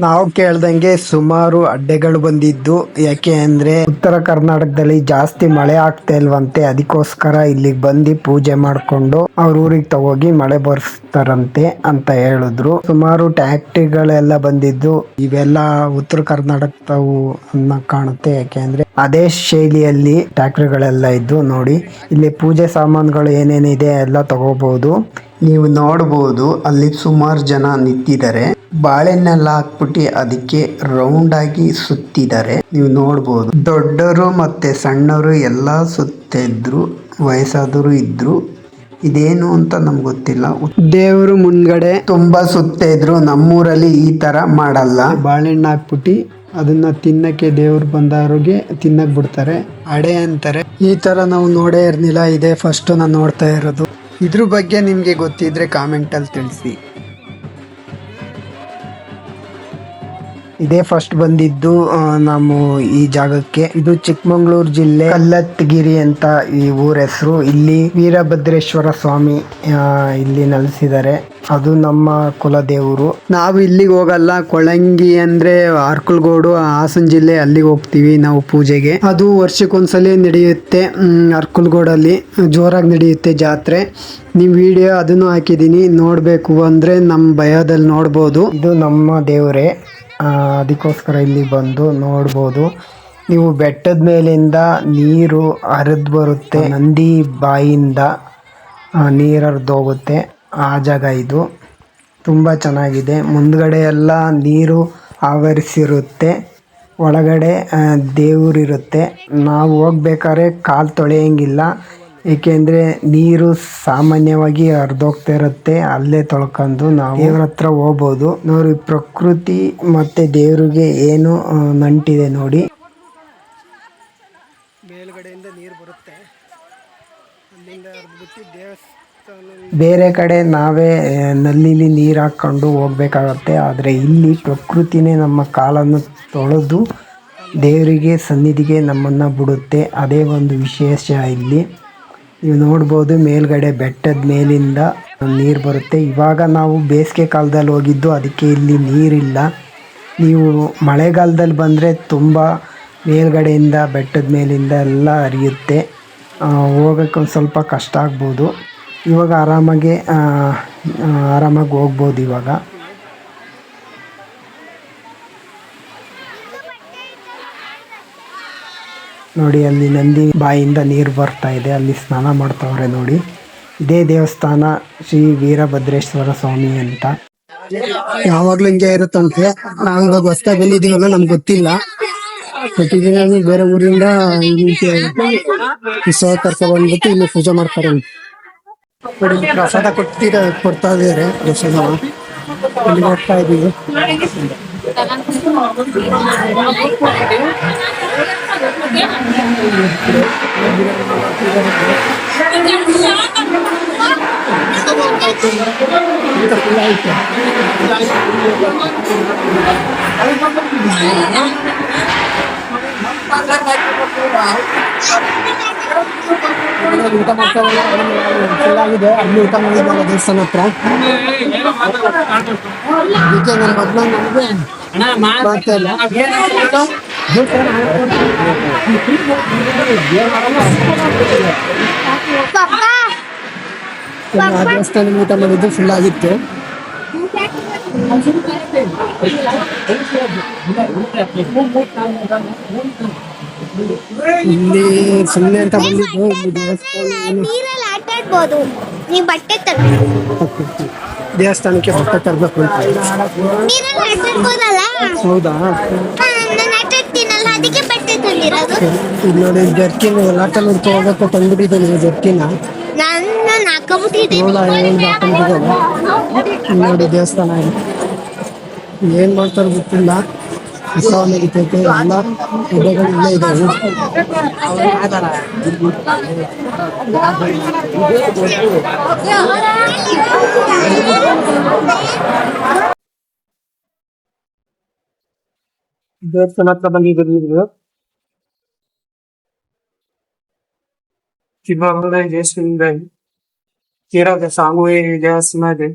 ನಾವು ಕೇಳ್ದಂಗೆ ಸುಮಾರು ಅಡ್ಡೆಗಳು ಬಂದಿದ್ದು. ಯಾಕೆ ಅಂದ್ರೆ ಉತ್ತರ ಕರ್ನಾಟಕದಲ್ಲಿ ಜಾಸ್ತಿ ಮಳೆ ಆಗ್ತಾ ಇಲ್ವಂತೆ. ಅದಕ್ಕೋಸ್ಕರ ಇಲ್ಲಿಗೆ ಬಂದು ಪೂಜೆ ಮಾಡ್ಕೊಂಡು ಅವ್ರ ಊರಿಗೆ ತಗೋಗಿ ಮಳೆ ಬರ್ಸ್ತಾರಂತೆ ಅಂತ ಹೇಳಿದ್ರು. ಸುಮಾರು ಟ್ಯಾಕ್ಟ್ರಿಗಳೆಲ್ಲ ಬಂದಿದ್ದು. ಇವೆಲ್ಲ ಉತ್ತರ ಕರ್ನಾಟಕದವು ಅನ್ನ ಕಾಣುತ್ತೆ. ಯಾಕೆ ಅಂದ್ರೆ ಅದೇ ಶೈಲಿಯಲ್ಲಿ ಟ್ಯಾಕ್ಟ್ರಿಗಳೆಲ್ಲ ಇದ್ದು ನೋಡಿ. ಇಲ್ಲಿ ಪೂಜೆ ಸಾಮಾನುಗಳು ಏನೇನಿದೆ ಎಲ್ಲ ತಗೋಬಹುದು ನೀವು ನೋಡಬಹುದು ಅಲ್ಲಿ ಸುಮಾರು ಜನ ನಿಂತಿದ್ದಾರೆ. ಬಾಳೆಹಣ್ಣೆಲ್ಲ ಹಾಕ್ಬಿಟ್ಟಿ ಅದಕ್ಕೆ ರೌಂಡ್ ಆಗಿ ಸುತ್ತಿದ್ದಾರೆ. ನೀವು ನೋಡಬಹುದು ದೊಡ್ಡವರು ಮತ್ತೆ ಸಣ್ಣವರು ಎಲ್ಲ ಸುತ್ತಿದ್ರು, ವಯಸ್ಸಾದವರು ಇದ್ರು. ಇದೇನು ಅಂತ ನಮ್ಗೆ ಗೊತ್ತಿಲ್ಲ. ದೇವರು ಮುಂದ್ಗಡೆ ತುಂಬಾ ಸುತ್ತ ಇದ್ರು ನಮ್ಮೂರಲ್ಲಿ ಈ ತರ ಮಾಡಲ್ಲ. ಬಾಳೆಹಣ್ಣು ಹಾಕ್ಬಿಟ್ಟು ಅದನ್ನ ತಿನ್ನಕ್ಕೆ ದೇವ್ರು ಬಂದವ್ರಿಗೆ ತಿನ್ನಕ್ ಬಿಡ್ತಾರೆ. ಅಡೆ ಅಂತಾರೆ. ಈ ತರ ನಾವು ನೋಡೇ ಇರ್ಲಿಲ್ಲ. ಇದೇ ಫಸ್ಟ್ ನಾನು ನೋಡ್ತಾ ಇರೋದು. ಇದ್ರ ಬಗ್ಗೆ ನಿಮಗೆ ಗೊತ್ತಿದ್ರೆ ಕಾಮೆಂಟಲ್ಲಿ ತಿಳಿಸಿ. ಇದೇ ಫಸ್ಟ್ ಬಂದಿದ್ದು ನಾವು ಈ ಜಾಗಕ್ಕೆ. ಇದು ಚಿಕ್ಕಮಗಳೂರು ಜಿಲ್ಲೆ ಕಲ್ಲತ್ಗಿರಿ ಅಂತ ಈ ಊರ ಹೆಸರು. ಇಲ್ಲಿ ವೀರಭದ್ರೇಶ್ವರ ಸ್ವಾಮಿ ಇಲ್ಲಿ ನೆಲೆಸಿದ್ದಾರೆ. ಅದು ನಮ್ಮ ಕುಲದೇವರು. ನಾವು ಇಲ್ಲಿಗೆ ಹೋಗಲ್ಲ. ಕೊಳಂಗಿ ಅಂದ್ರೆ ಅರ್ಕಲ್ಗೋಡು ಹಾಸನ ಜಿಲ್ಲೆ ಅಲ್ಲಿಗೆ ಹೋಗ್ತೀವಿ ನಾವು ಪೂಜೆಗೆ. ಅದು ವರ್ಷಕ್ಕೊಂದ್ಸಲಿ ನಡೆಯುತ್ತೆ ಅರ್ಕಲ್ಗೋಡಲ್ಲಿ ಜೋರಾಗಿ ನಡೆಯುತ್ತೆ ಜಾತ್ರೆ. ನೀವು ವಿಡಿಯೋ ಅದನ್ನು ಹಾಕಿದ್ದೀನಿ ನೋಡಬೇಕು ಅಂದರೆ ನಮ್ಮ ಭಯದಲ್ಲಿ ನೋಡ್ಬೋದು. ಇದು ನಮ್ಮ ದೇವರೇ. ಅದಕ್ಕೋಸ್ಕರ ಇಲ್ಲಿ ಬಂದು ನೋಡ್ಬೋದು. ನೀವು ಬೆಟ್ಟದ ಮೇಲಿಂದ ನೀರು ಹರಿದು ಬರುತ್ತೆ, ನಂದಿ ಬಾಯಿಯಿಂದ ನೀರು ಹರಿದು ಹೋಗುತ್ತೆ. ಆ ಜಾಗ ಇದು. ತುಂಬ ಚೆನ್ನಾಗಿದೆ. ಮುಂದ್ಗಡೆ ಎಲ್ಲ ನೀರು ಆವರಿಸಿರುತ್ತೆ. ಒಳಗಡೆ ದೇವ್ರಿರುತ್ತೆ. ನಾವು ಹೋಗ್ಬೇಕಾದ್ರೆ ಕಾಲು ತೊಳೆಯಂಗಿಲ್ಲ. ಏಕೆಂದರೆ ನೀರು ಸಾಮಾನ್ಯವಾಗಿ ಹರಿದೋಗ್ತಾ ಇರುತ್ತೆ ಅಲ್ಲೇ ತೊಳ್ಕೊಂಡು ನಾವು ದೇವ್ರ ಹತ್ರ ಹೋಗ್ಬೋದು. ನೋಡಿ ಪ್ರಕೃತಿ ಮತ್ತೆ ದೇವ್ರಿಗೆ ಏನು ನಂಟಿದೆ ನೋಡಿ. ಮೇಲ್ಗಡೆಯಿಂದ ನೀರು ಬರುತ್ತೆ. ಅಲ್ಲಿಂದ ಹರಿದ್ಬಿಟ್ಟು ದೇವಸ್ಥಾನ ಬೇರೆ ಕಡೆ ನಾವೇ ನಲ್ಲಿಲಿ ನೀರು ಹಾಕ್ಕೊಂಡು ಹೋಗ್ಬೇಕಾಗತ್ತೆ. ಆದರೆ ಇಲ್ಲಿ ಪ್ರಕೃತಿನೇ ನಮ್ಮ ಕಾಲನ್ನು ತೊಳೆದು ದೇವರಿಗೆ ಸನ್ನಿಧಿಗೆ ನಮ್ಮನ್ನು ಬಿಡುತ್ತೆ. ಅದೇ ಒಂದು ವಿಶೇಷ ಇಲ್ಲಿ. ನೀವು ನೋಡ್ಬೋದು ಮೇಲ್ಗಡೆ ಬೆಟ್ಟದ ಮೇಲಿಂದ ನೀರು ಬರುತ್ತೆ. ಇವಾಗ ನಾವು ಬೇಸಿಗೆ ಕಾಲದಲ್ಲಿ ಹೋಗಿದ್ದು ಅದಕ್ಕೆ ಇಲ್ಲಿ ನೀರಿಲ್ಲ. ನೀವು ಮಳೆಗಾಲದಲ್ಲಿ ಬಂದರೆ ತುಂಬ ಮೇಲ್ಗಡೆಯಿಂದ ಬೆಟ್ಟದ ಮೇಲಿಂದ ಎಲ್ಲ ಹರಿಯುತ್ತೆ. ಹೋಗೋಕ್ಕೆ ಒಂದು ಸ್ವಲ್ಪ ಕಷ್ಟ ಆಗ್ಬೋದು. ಇವಾಗ ಆರಾಮಾಗೆ ಆರಾಮಾಗಿ ಹೋಗ್ಬೋದು ಇವಾಗ. ನೋಡಿ, ಅಲ್ಲಿ ನಂದಿ ಬಾಯಿಂದ ನೀರು ಬರ್ತಾ ಇದೆ. ಅಲ್ಲಿ ಸ್ನಾನ ಮಾಡ್ತಾವ್ರೆ ನೋಡಿ. ಇದೇ ದೇವಸ್ಥಾನ ಶ್ರೀ ವೀರಭದ್ರೇಶ್ವರ ಸ್ವಾಮಿ ಅಂತ. ಯಾವಾಗ್ಲೂ ಹಿಂಗೆ ಇರುತ್ತಂತೆ ನಾವು ಇವಾಗ ಹೊಸ್ತಾ ಬಂದಿದೀವಲ್ಲ ನಮ್ಗೆ ಗೊತ್ತಿಲ್ಲ. ಪ್ರತಿದಿನ ಬೇರೆ ಊರಿಂದ ಉತ್ಸವ ಕರ್ಕೊಂಡ್ಬಿಟ್ಟು ಇಲ್ಲಿ ಪೂಜೆ ಮಾಡ್ತಾರೆ ಪ್ರಸಾದ ಕೊಡ್ತೀರ ಕೊಡ್ತಾ ಇದ್ದಾರೆ ಪ್ರಸಾದ ಇಲ್ಲಿ ಹೋಗ್ತಾ ಊಟ ಮಾಡ್ತಾ ಆಗಿದೆ ಅಲ್ಲಿ ಊಟ ಮಾಡಿದ್ವಲ್ಲ ದೇವಸ್ಥಾನ ಹತ್ರ ಅದಕ್ಕೆ ನನ್ನ ಮೊದಲು ನನಗೆ ಮಾಡ್ತಾ ಇಲ್ಲ ದೇವಸ್ಥಾನ ಊಟ ಮಾಡಿದ್ದು ಫುಲ್ ಆಗಿತ್ತು. ಇಲ್ಲಿ ಸುಮ್ಮನೆ ಅಂತ ಬಂದಿದ್ದು ದೇವಸ್ಥಾನ ನೀವು ಬಟ್ಟೆ ದೇವಸ್ಥಾನಕ್ಕೆ ಬಟ್ಟೆ ತರಬೇಕು ಅಂತ. ಹೌದಾ? ಬಟ್ಟೆ ತಂದಿರೋದು ಇಲ್ಲಿ ನೋಡಿ ಜರ್ಕಿನ್ ಲಾಟಲ್ ಹುಡ್ಕೊ ಹೋಗಕ್ಕೆ ತಂದ್ಬಿಟ್ಟಿದ್ದಾನೆ ಜರ್ಕಿನ. ನಾನು ನಾನು ಹಾಕೊಂಬಿಟ್ಟಿದ್ದೀನಿ ಏಳು ಏಳು ಹಾಕೊಂಡಿದ್ದಾನೆ ಇಲ್ಲಿ ನೋಡಿ ದೇವಸ್ಥಾನ ಇದೆ ಏನ್ ಮಾಡ್ತಾರೋ ಗೊತ್ತಿಲ್ಲ. ಉತ್ಸವ ನಡೀತೈತೆ ಎಲ್ಲ ಹುದ್ದೆಗಳು ಇಲ್ಲೇ ಇದಾವೆ ದೇವಸ್ಥಾನ ಹತ್ರ ಬಂದಿದ್ದೀರಿ ನೀವು? ಚಿಕ್ಕಮಗಳೂರು ದೇವಸ್ಥಾನದ ತೀರದ ಸಾಂಗುವೆ ದೇವಸ್ಥಾನ ಇದೆ